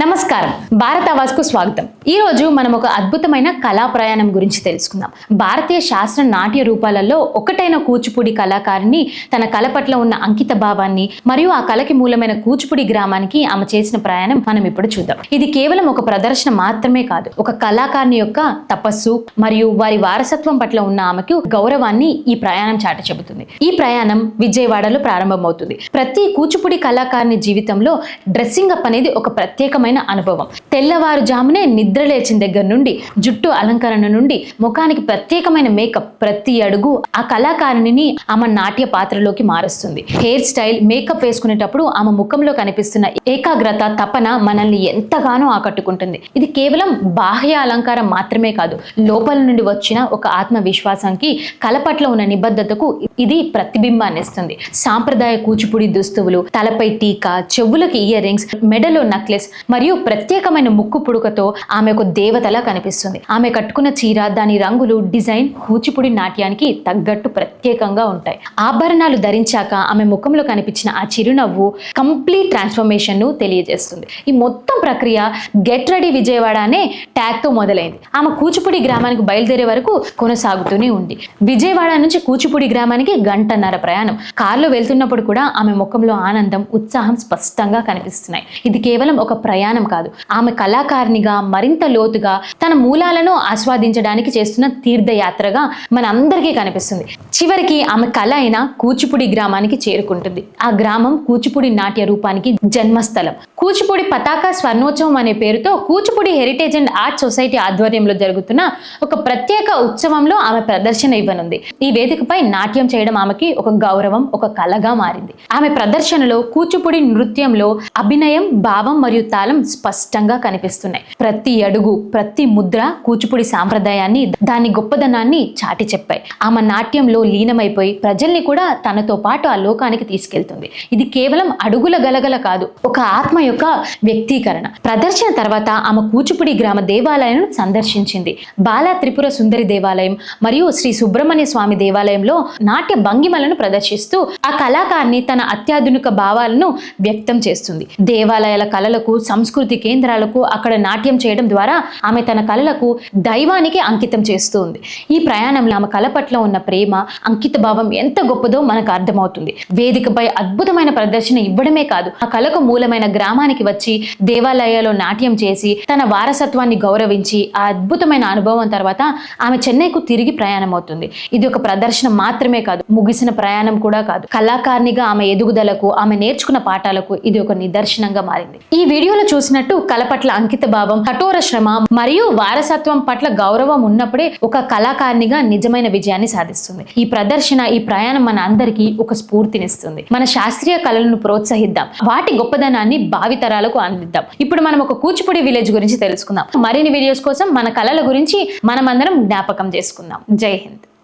నమస్కారం. భారత ఆవాజ్కు స్వాగతం. ఈ రోజు మనం ఒక అద్భుతమైన కళా ప్రయాణం గురించి తెలుసుకుందాం. భారతీయ శాస్త్ర నాట్య రూపాలలో ఒకటైన కూచిపూడి కళాకారిణి తన కళ పట్ల ఉన్న అంకిత భావాన్ని మరియు ఆ కళకి మూలమైన కూచిపూడి గ్రామానికి ఆమె చేసిన ప్రయాణం మనం ఇప్పుడు చూద్దాం. ఇది కేవలం ఒక ప్రదర్శన మాత్రమే కాదు ఒక కళాకారిణి యొక్క తపస్సు మరియు వారి వారసత్వం పట్ల ఉన్న ఆమెకు గౌరవాన్ని ఈ ప్రయాణం చాట చెబుతుంది. ఈ ప్రయాణం విజయవాడలో ప్రారంభమవుతుంది. ప్రతి కూచిపూడి కళాకారిణి జీవితంలో డ్రెస్సింగ్ అప్ అనేది ఒక ప్రత్యేకమైన అనుభవం. తెల్లవారుజామునే నిద్ర లేచిన దగ్గర నుండి జుట్టు అలంకరణ నుండి ముఖానికి ప్రత్యేకమైన మేకప్ ప్రతి అడుగు ఆ కళాకారిణిని ఆమె నాట్య పాత్రలోకి మారుస్తుంది. హెయిర్ స్టైల్ మేకప్ వేసుకునేటప్పుడు ఆమె ముఖంలో కనిపిస్తున్న ఏకాగ్రత తపన మనల్ని ఎంతగానో ఆకట్టుకుంటుంది. ఇది కేవలం బాహ్య అలంకారం మాత్రమే కాదు లోపల నుండి వచ్చిన ఒక ఆత్మవిశ్వాసానికి కళ పట్ల ఉన్న నిబద్ధతకు ఇది ప్రతిబింబాన్ని ఇస్తుంది. సాంప్రదాయ కూచిపూడి దుస్తువులు తలపై టీకా చెవులకు ఇయర్ రింగ్స్ మెడలో నక్లెస్ మరియు ప్రత్యేకమైన ముక్కు పుడుకతో ఆమె ఒక దేవతలా కనిపిస్తుంది. ఆమె కట్టుకున్న చీర దాని రంగులు డిజైన్ కూచిపూడి నాట్యానికి తగ్గట్టు ప్రత్యేకంగా ఉంటాయి. ఆభరణాలు ధరించాక ఆమె ముఖంలో కనిపించిన ఆ చిరునవ్వు కంప్లీట్ ట్రాన్స్ఫర్మేషన్ను తెలియజేస్తుంది. ఈ మొత్తం ప్రక్రియ గెట్ రెడీ విజయవాడ అనే ట్యాగ్తో మొదలైంది. ఆమె కూచిపూడి గ్రామానికి బయలుదేరే వరకు కొనసాగుతూనే ఉంది. విజయవాడ నుంచి కూచిపూడి గ్రామానికి గంటన్నర ప్రయాణం. కారులో వెళ్తున్నప్పుడు కూడా ఆమె ముఖంలో ఆనందం ఉత్సాహం స్పష్టంగా కనిపిస్తున్నాయి. ఇది కేవలం ఒక ప్రయాణం. కాదు. ఆమె కళాకారిణిగా మరింత లోతుగా తన మూలాలను ఆస్వాదించడానికి చేస్తున్న తీర్థయాత్రగా మనందరికీ కనిపిస్తుంది. చివరికి ఆమె కళ అయిన కూచిపూడి గ్రామానికి చేరుకుంటుంది. ఆ గ్రామం కూచిపూడి నాట్య రూపానికి జన్మస్థలం. కూచిపూడి పతాక స్వర్ణోత్సవం అనే పేరుతో Kuchipudi heritage and art society ఆధ్వర్యంలో జరుగుతున్న ఒక ప్రత్యేక ఉత్సవంలో ఆమె ప్రదర్శన ఇవ్వనుంది. ఈ వేదికపై నాట్యం చేయడం ఆమెకి ఒక గౌరవం ఒక కళగా మారింది. ఆమె ప్రదర్శనలో కూచిపూడి నృత్యంలో అభినయం భావం మరియు తాళం స్పష్టంగా కనిపిస్తున్నాయి. ప్రతి అడుగు ప్రతి ముద్ర కూచిపూడి సాంప్రదాయాన్ని దాని గొప్పదనాన్ని చాటి చెప్పాయి. ఆమె నాట్యంలో లీనమైపోయి ప్రజల్ని కూడా తనతో పాటు ఆ లోకానికి తీసుకెళ్తుంది. ఇది కేవలం అడుగుల గలగల కాదు ఒక ఆత్మ యొక్క వ్యక్తీకరణ. ప్రదర్శన తర్వాత ఆమె కూచిపూడి గ్రామ దేవాలయం సందర్శించింది. బాలా త్రిపుర సుందరి దేవాలయం మరియు శ్రీ సుబ్రహ్మణ్య స్వామి దేవాలయంలో నాట్య భంగిమలను ప్రదర్శిస్తూ ఆ కళాకారిణి తన అత్యాధునిక భావాలను వ్యక్తం చేస్తుంది. దేవాలయాల కళలకు సంస్కృతి సంస్కృతి కేంద్రాలకు అక్కడ నాట్యం చేయడం ద్వారా ఆమె తన కళలకు దైవానికి అంకితం చేస్తూ ఉంది ఈ ప్రయాణంలో ఆమె కళ పట్ల ఉన్న ప్రేమ అంకిత భావం ఎంత గొప్పదో మనకు అర్థమవుతుంది. వేదికపై అద్భుతమైన ప్రదర్శన ఇవ్వడమే కాదు ఆ కళకు మూలమైన గ్రామానికి వచ్చి దేవాలయాల్లో నాట్యం చేసి తన వారసత్వాన్ని గౌరవించి ఆ అద్భుతమైన అనుభవం తర్వాత ఆమె చెన్నైకు తిరిగి ప్రయాణం అవుతుంది ఇది ఒక ప్రదర్శన మాత్రమే కాదు ముగిసిన ప్రయాణం కూడా కాదు. కళాకారిణిగా ఆమె ఎదుగుదలకు ఆమె నేర్చుకున్న పాఠాలకు ఇది ఒక నిదర్శనంగా మారింది. ఈ వీడియోలో చూసినట్టు కళ పట్ల అంకిత భావం కఠోర శ్రమ మరియు వారసత్వం పట్ల గౌరవం ఉన్నప్పుడే ఒక కళాకారిణిగా నిజమైన విజయాన్ని సాధిస్తుంది. ఈ ప్రదర్శన ఈ ప్రయాణం మన అందరికీ ఒక స్ఫూర్తినిస్తుంది. మన శాస్త్రీయ కళలను ప్రోత్సహిద్దాం. వాటి గొప్పదనాన్ని భావితరాలకు అందిద్దాం. ఇప్పుడు మనం ఒక కూచిపూడి విలేజ్ గురించి తెలుసుకుందాం. మరిన్ని వీడియోస్ కోసం మన కళల గురించి మనమందరం జ్ఞాపకం చేసుకుందాం. జై హింద్.